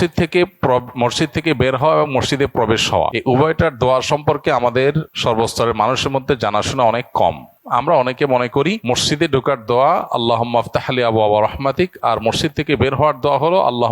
মসজিদ থেকে মসজিদ থেকে বের হওয়া এবং মসজিদে প্রবেশ হওয়া। এই উভয়টার দোয়া সম্পর্কে আমাদের সর্বস্তরের মানুষের মধ্যে জানাশোনা অনেক কম। আমরা অনেকে মনে করি মসজিদে ঢোকার দোয়া আল্লাহ আফতাহলি আবু আবু রহমাতিক আর মসজিদ থেকে বের হওয়ার দোয়া হলো আল্লাহ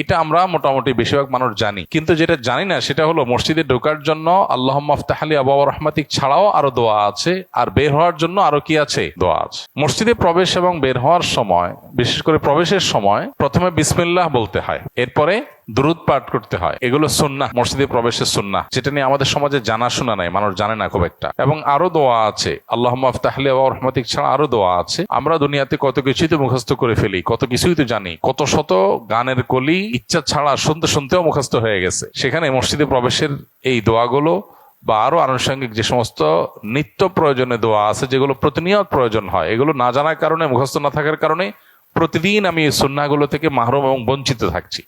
এটা আমরা মোটামুটি বেশিরভাগ মানুষ জানি। কিন্তু যেটা জানি না, সেটা হলো মসজিদে ঢোকার জন্য আল্লাহ আফতাহলি আবু আবু রহমাতিক ছাড়াও আরও দোয়া আছে, আর বের হওয়ার জন্য আরও কি আছে? দোয়া আছে। মসজিদে প্রবেশ এবং বের হওয়ার সময়, বিশেষ করে প্রবেশের সময়, প্রথমে বিসমিল্লাহ বলতে হয়। এরপরে দুরুদ পাঠ করতে হয়। এগুলো সুন্নাহ, মসজিদে প্রবেশের সুন্নাহ, যেটা নিয়ে আমাদের সমাজে জানাশোনা নাই, মানুষ জানে না খুব একটা। এবং আরও দোয়া আছে আল্লাহ আফতাহলে রহমাতিক ছাড়া আরও দোয়া আছে। আমরা দুনিয়াতে কত কিছুই তো মুখস্থ করে ফেলি, কত কিছুই তো জানি, কত শত গানের কলি ইচ্ছা ছাড়া শুনতে শুনতেও মুখস্থ হয়ে গেছে। সেখানে মসজিদে প্রবেশের এই দোয়াগুলো বা আরও আনুষঙ্গিক যে সমস্ত নিত্য প্রয়োজনে দোয়া আছে, যেগুলো প্রতিনিয়ত প্রয়োজন হয়, এগুলো না জানার কারণে, মুখস্থ না থাকার কারণে প্রতিদিন আমি এই সুন্নাগুলো থেকে মাহরুম এবং বঞ্চিত থাকছি।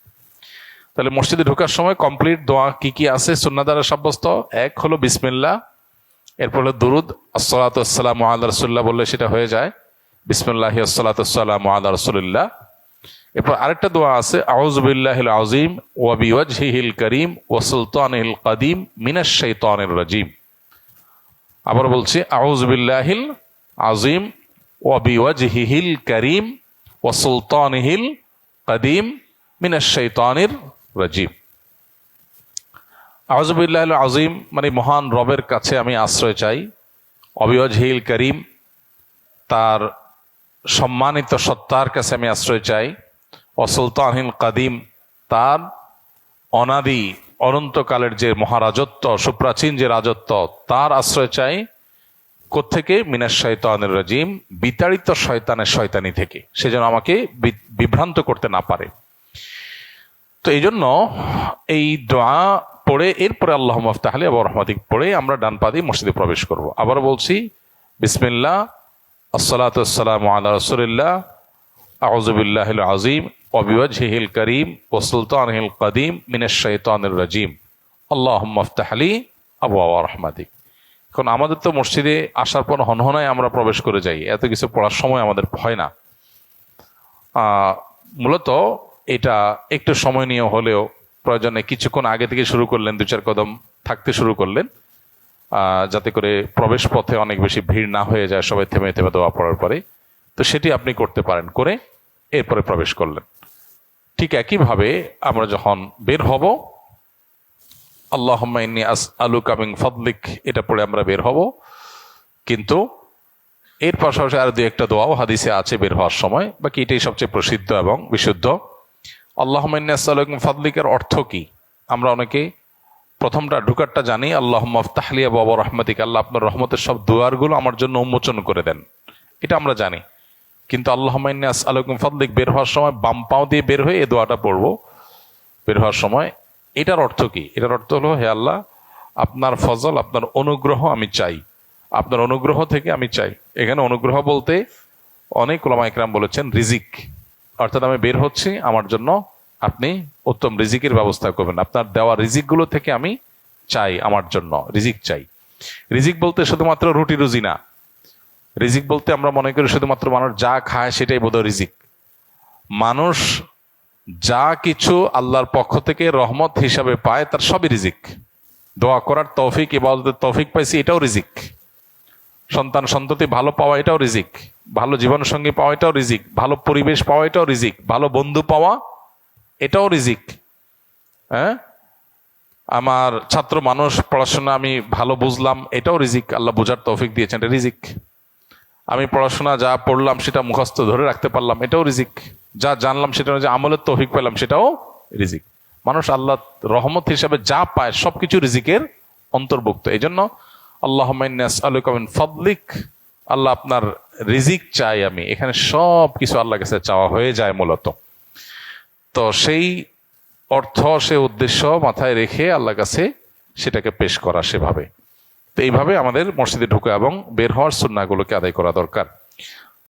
তাহলে মসজিদে ঢোকার সময় কমপ্লিট দোয়া কি কি আছে? সুন্না দ্বারা সাব্যস্ত? এক হলো বিসমিল্লা এরপর হলো দুরুদ আসসালাতাম আল্লাহ রসুল্লাহ বললে সেটা হয়ে যায়। বিসমিল্লাহ আসসালাতাম আল্লাহ রসুল্লাহ এরপর আরেকটা দোয়া আছে আউজবিল্লাহিল আজিম ওয়াবিওয়াজহিল করিম ও সুলতানিল কাদিম মিনাশ শাইতানির রাজিম। আবার বলছি আউজবিল্লাহিল আজিম ওয়াবিওয়াজ হিহিল করিম ও সুলতান হিল কাদিম মিনাশ শাইতানির রাজিম আউজবিল্লাহ আজিম মানে মহান রবের কাছে আমি আশ্রয় চাই। অবিওয়াজহিল করিম, তার সম্মানিত সত্তার কাছে আমি আশ্রয় চাই। অসুলতানহিল কাদিম, তার অনাদি অনন্তকালের যে মহারাজত্ব, সুপ্রাচীন যে রাজত্ব, তার আশ্রয় চাই। কোত্থেকে? মিনাস শয়তানের রাজিম, বিতাড়িত শয়তানের শয়তানি থেকে। সে যেন আমাকে বিভ্রান্ত করতে না পারে। তো এই জন্য এই দোয়া পড়ে, এরপরে আল্লাহ মফতাহলি আবার রহমাতিক পড়ে আমরা ডান পা দিয়ে মসজিদে প্রবেশ করব। আবার বলছি বিসমিল্লা আসসালাতাম আল্লাহ রসুলিল্লাহ আউজবিল্লাহ আজিম ওবিওয়াজহিল করিম ও সুলতানহিল কদিম, মিনাশ শৈতানির রাজিম। আল্লাহ মফতাহলি আবু আবার রহমাতিক এখন আমাদের তো মসজিদে আসার পর হনহনায় আমরা প্রবেশ করে যাই, এত কিছু পড়ার সময় আমাদের হয় না। মূলত এটা একটু সময় নিয়ে হলেও প্রয়োজনে কিছুক্ষণ আগে থেকে শুরু করলেন, দু চার কদম থাকতে শুরু করলেন যাতে করে প্রবেশ পথে অনেক বেশি ভিড় না হয়ে যায়, সবাই থেমে থেমে দেওয়া পড়ার পরে। তো সেটি আপনি করতে পারেন করে এরপরে প্রবেশ করলেন। ঠিক একইভাবে আমরা যখন বের হব আল্লাহ আস আলু কামিং ফদলিক, এটা পড়ে আমরা বের হব। কিন্তু এর পাশাপাশি আর দু একটা দোয়াও হাদিসে আছে বের হওয়ার সময়। বাকি এটাই সবচেয়ে প্রসিদ্ধ এবং বিশুদ্ধ। আল্লাহ ফাদলিকের অর্থ কি? আমরা অনেকে প্রথমটা, ঢুকারটা জানি আল্লাহ মফতাহলিয়া বাবা রহমাতিক, আল্লাহ আপনার রহমতের সব দুয়ারগুলো আমার জন্য উন্মোচন করে দেন। এটা আমরা জানি। কিন্তু আল্লাহ আলাইকুম ফাদলিক বের হওয়ার সময় বাম পাও দিয়ে বের হয়ে এই দোয়াটা পড়ব। বের হওয়ার সময় এটার অর্থ কি? এটার অর্থ হলো, হে আল্লাহ, আপনার ফজল, আপনার অনুগ্রহ আমি চাই। আপনার অনুগ্রহ থেকে আমি চাই। এখানে অনুগ্রহ বলতে অনেক ওলামা একরাম বলেছেন, রিজিক। অর্থাৎ আমি বের হচ্ছি, আমার জন্য আপনি উত্তম রিজিকের ব্যবস্থা করবেন। আপনার দেওয়া রিজিকগুলো থেকে আমি চাই, আমার জন্য রিজিক চাই। রিজিক বলতে শুধুমাত্র রুটি রুজি না। রিজিক বলতে আমরা মনে করি শুধুমাত্র মানুষ যা খায় সেটাই বোধ রিজিক। মানুষ যা কিছু আল্লাহর পক্ষ থেকে রহমত হিসাবে পায়, তার সবই রিজিক। দোয়া করার তৌফিক, ইবাদতের তৌফিক পাইছি, এটাও রিজিক। সন্তান সন্ততি ভালো পাওয়া এটাও রিজিক। ভালো জীবন সঙ্গী পাওয়া এটাও রিজিক। ভালো পরিবেশ পাওয়া এটাও রিজিক। ভালো বন্ধু পাওয়া এটাও রিজিক। হ্যাঁ? আমার ছাত্র মানুষ, পড়াশোনা আমি ভালো বুঝলাম, এটাও রিজিক। আল্লাহ বোঝার তৌফিক দিয়েছেন, এটা রিজিক। আমি পড়াশোনা যা পড়লাম সেটা মুখস্থ ধরে রাখতে পারলাম, এটাও রিজিক। যা জানলাম সেটা যে আমলের তৌফিক পেলাম, সেটাও রিজিক। মানুষ আল্লাহ রহমত হিসাবে যা পায় সবকিছু রিজিকের অন্তর্ভুক্ত। এই জন্য আল্লাহ ফদলিক। আল্লাহ আপনার রিজিক চাই আমি। এখানে সব কিছু আল্লাহ কাছে চাওয়া হয়ে যায় মূলত। তো সেই অর্থ সে উদ্দেশ্য মাথায় রেখে আল্লাহ কাছে সেটাকে পেশ করা সেভাবে। তো এইভাবে আমাদের মসজিদে ঢুকা এবং বের হওয়ার সুন্নাগুলোকে আদায় করা দরকার।